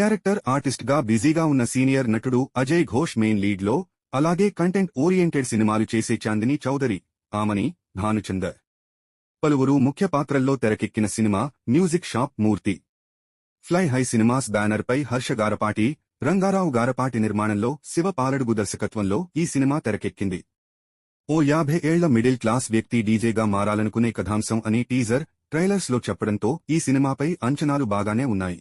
Character ఆర్టిస్ట్గా బిజీగా ఉన్న సీనియర్ నటుడు అజయ్ ఘోష్ మెయిన్ లీడ్లో అలాగే కంటెంట్ ఓరియంటెడ్ సినిమాలు చేసే చాందిని చౌదరి ఆమని భానుచందర్. పలువురు ముఖ్య పాత్రల్లో తెరకెక్కిన cinema music shop Murthy. Fly high cinemas banner పై హర్ష గారపాటి రంగారావు గారపాటి నిర్మాణంలో శివ పాలడుగు దర్శకత్వంలో ఈ సినిమా తెరకెక్కింది. ఓ యాభై ఏళ్ళ మిడిల్ క్లాస్ వ్యక్తి డీజేగా మారాలనుకునే కథాంశం అని టీజర్ ట్రైలర్స్లో చెప్పడంతో ఈ సినిమాపై అంచనాలు బాగానే ఉన్నాయి.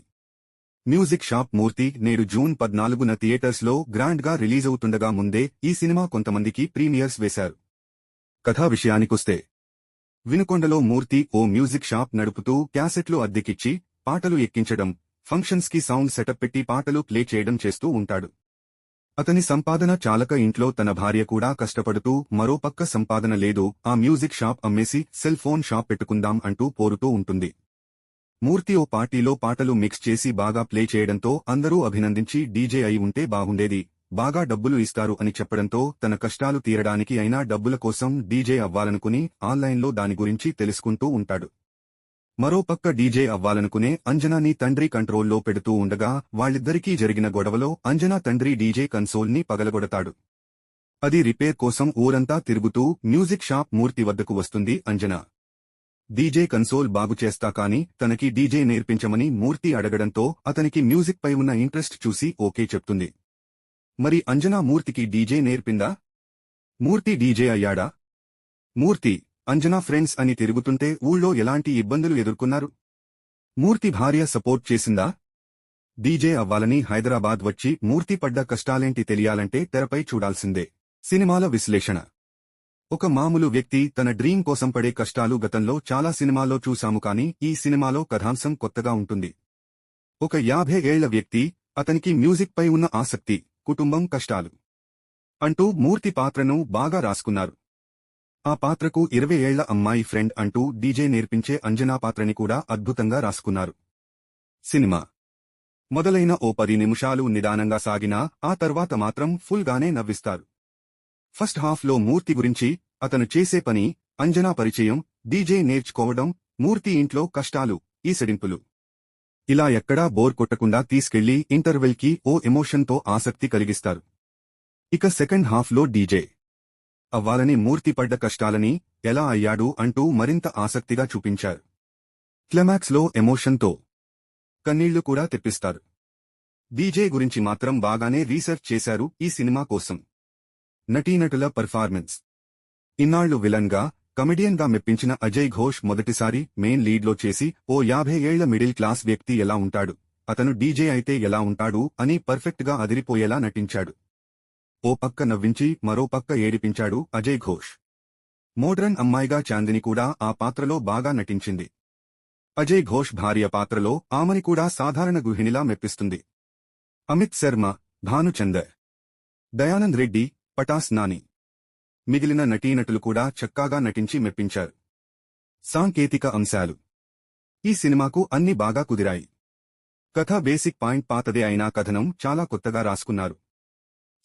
మ్యూజిక్ షాప్ మూర్తి నేడు జూన్ పద్నాలుగున థియేటర్స్లో గ్రాండ్గా రిలీజ్ అవుతుండగా ముందే ఈ సినిమా కొంతమందికి ప్రీమియర్స్ వేశారు. కథా విషయానికొస్తే వినుకొండలో మూర్తి ఓ మ్యూజిక్ షాప్ నడుపుతూ క్యాసెట్లు అద్దెకిచ్చి పాటలు ఎక్కించడం ఫంక్షన్స్కి సౌండ్ సెటప్ పెట్టి పాటలు ప్లే చేయడం చేస్తూ ఉంటాడు. అతని సంపాదన చాలక ఇంట్లో తన భార్య కూడా కష్టపడుతూ మరో పక్క సంపాదన లేదు ఆ మ్యూజిక్ షాప్ అమ్మేసి సెల్ ఫోన్ షాప్ పెట్టుకుందాం అంటూ పోరుతూ ఉంటుంది. మూర్తి ఓ పార్టీలో పాటలు మిక్స్ చేసి బాగా ప్లే చేయడంతో అందరూ అభినందించి డీజే అయి ఉంటే బాగుండేది. బాగా డబ్బులు ఇస్తారు అని చెప్పడంతో తన కష్టాలు తీరడానికి అయినా డబ్బుల కోసం డీజే అవ్వాలనుకుని ఆన్లైన్లో దాని గురించి తెలుసుకుంటూ ఉంటాడు. మరోపక్క డీజే అవ్వాలనుకునే అంజనాని తండ్రి కంట్రోల్లో పెడుతూ ఉండగా వాళ్ళిద్దరికీ జరిగిన గొడవలో అంజనా తండ్రి డీజే కన్సోల్ని పగలగొడతాడు. అది రిపేర్ కోసం ఊరంతా తిరుగుతూ మ్యూజిక్ షాప్ మూర్తి వద్దకు వస్తుంది అంజనా. డీజే కన్సోల్ బాగు చేస్తా కాని తనకి డీజే నేర్పించమని మూర్తి అడగడంతో అతనికి మ్యూజిక్ పై ఉన్న ఇంట్రెస్ట్ చూసి ఓకే చెప్తుంది. మరి అంజనా మూర్తికి డీజే నేర్పిందా? మూర్తి డీజే అయ్యాడా? మూర్తి అంజనా ఫ్రెండ్స్ అని తిరుగుతుంటే ఊళ్ళో ఎలాంటి ఇబ్బందులు ఎదుర్కొన్నారు? మూర్తి భార్య సపోర్ట్ చేసిందా? డీజే అవ్వాలని హైదరాబాద్ వచ్చి మూర్తి పడ్డ కష్టాలేంటి తెలియాలంటే తెరపై చూడాల్సిందే. సినిమాల విశ్లేషణ. ఒక మామూలు వ్యక్తి తన డ్రీం కోసం పడే కష్టాలు గతంలో చాలా సినిమాల్లో చూశాము కాని ఈ సినిమాలో కథాంశం కొత్తగా ఉంటుంది. ఒక యాభై ఏళ్ళ వ్యక్తి అతనికి మ్యూజిక్ పై ఉన్న ఆసక్తి కుటుంబం కష్టాలు అంటూ మూర్తి పాత్రను బాగా రాసుకున్నారు. ఆ పాత్రకు ఇరవై ఏళ్ళ అమ్మాయి ఫ్రెండ్ అంటూ డీజే నేర్పించే అంజనా పాత్రని కూడా అద్భుతంగా రాసుకున్నారు. సినిమా మొదలైన ఓ పది నిమిషాలు నిదానంగా సాగినా ఆ తర్వాత మాత్రం ఫుల్ గానే నవ్విస్తారు. ఫస్ట్ హాఫ్లో మూర్తి గురించి అతను చేసే పని అంజనా పరిచయం డీజే నేర్చుకోవడం మూర్తి ఇంట్లో కష్టాలు ఈ సెడింపులు. ఇలా ఎక్కడా బోర్ కొట్టకుండా తీసుకెళ్ళి ఇంటర్వెల్కి ఓ ఎమోషన్తో ఆసక్తి కలిగిస్తారు. ఇక సెకండ్ హాఫ్లో డీజే. అవ్వాలని మూర్తి పడ్డ కష్టాలని ఎలా అయ్యాడు అంటూ మరింత ఆసక్తిగా చూపించారు. క్లమాక్స్లో ఎమోషన్తో కన్నీళ్ళు కూడా తెప్పిస్తారు. డీజే గురించి మాత్రం బాగానే రీసెర్చ్ చేశారు ఈ సినిమా కోసం. నటీనటుల పర్ఫార్మెన్స్ ఇన్నాళ్ళు విలన్గా కమెడియన్గా మెప్పించిన అజయ్ ఘోష్ మొదటిసారి మెయిన్ లీడ్లో చేసి ఓ యాభై ఏళ్ళ మిడిల్ క్లాస్ వ్యక్తి ఎలా ఉంటాడు? అతను డీజే అయితే ఎలా ఉంటాడు? అని పర్ఫెక్ట్గా అదిరిపోయేలా నటించాడు. ఓ పక్క నవ్వించి మరో పక్క ఏడిపించాడు అజయ్ ఘోష్. మోడ్రన్ అమ్మాయిగా చాందిని కూడా ఆ పాత్రలో బాగా నటించింది. అజయ్ ఘోష్ భార్య పాత్రలో ఆమెని కూడా సాధారణ గృహిణిలా మెప్పిస్తుంది. అమిత్ శర్మ భానుచందర్. దయానంద్ రెడ్డి పటాస్ నాని మిగిలిన నటీనటులు కూడా చక్కాగా నటించి మెప్పించారు. సాంకేతిక అంశాలు. ఈ సినిమాకు అన్ని బాగా కుదిరాయి. కథ బేసిక్ పాయింట్ పాతదే అయినా కథనం చాలా కొత్తగా రాసుకున్నారు.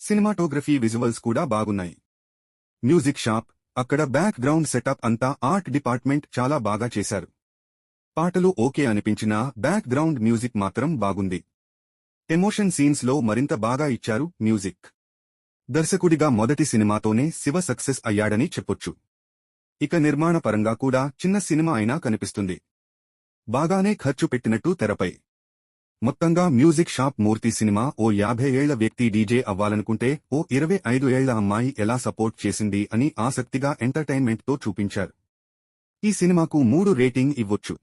సినిమాటోగ్రఫీ విజువల్స్ కూడా బాగున్నాయి. మ్యూజిక్ షాప్ అక్కడ బ్యాక్ గ్రౌండ్ సెటప్ అంతా ఆర్ట్ డిపార్ట్మెంట్ చాలా బాగా చేశారు. పాటలు ఓకే అనిపించినా బ్యాక్ గ్రౌండ్ మ్యూజిక్ మాత్రం బాగుంది. ఎమోషన్ సీన్స్లో మరింత బాగా ఇచ్చారు మ్యూజిక్. దర్శకుడిగా మొదటి సినిమాతోనే శివ సక్సెస్ అయ్యాడని చెప్పొచ్చు. ఇక నిర్మాణ పరంగా కూడా చిన్న సినిమా అయినా కనిపిస్తుంది. బాగానే ఖర్చు పెట్టినట్టు తెరపై. మొత్తంగా మ్యూజిక్ షాప్ మూర్తి సినిమా ఓ యాభై ఏళ్ళ వ్యక్తి డీజే అవ్వాలనుకుంటే ఓ ఇరవై ఐదు ఏళ్ళ అమ్మాయి ఎలా సపోర్ట్ చేసింది అని ఆసక్తిగా ఎంటర్టైన్మెంట్తో చూపించారు. ఈ సినిమాకు మూడు రేటింగ్ ఇవ్వొచ్చు.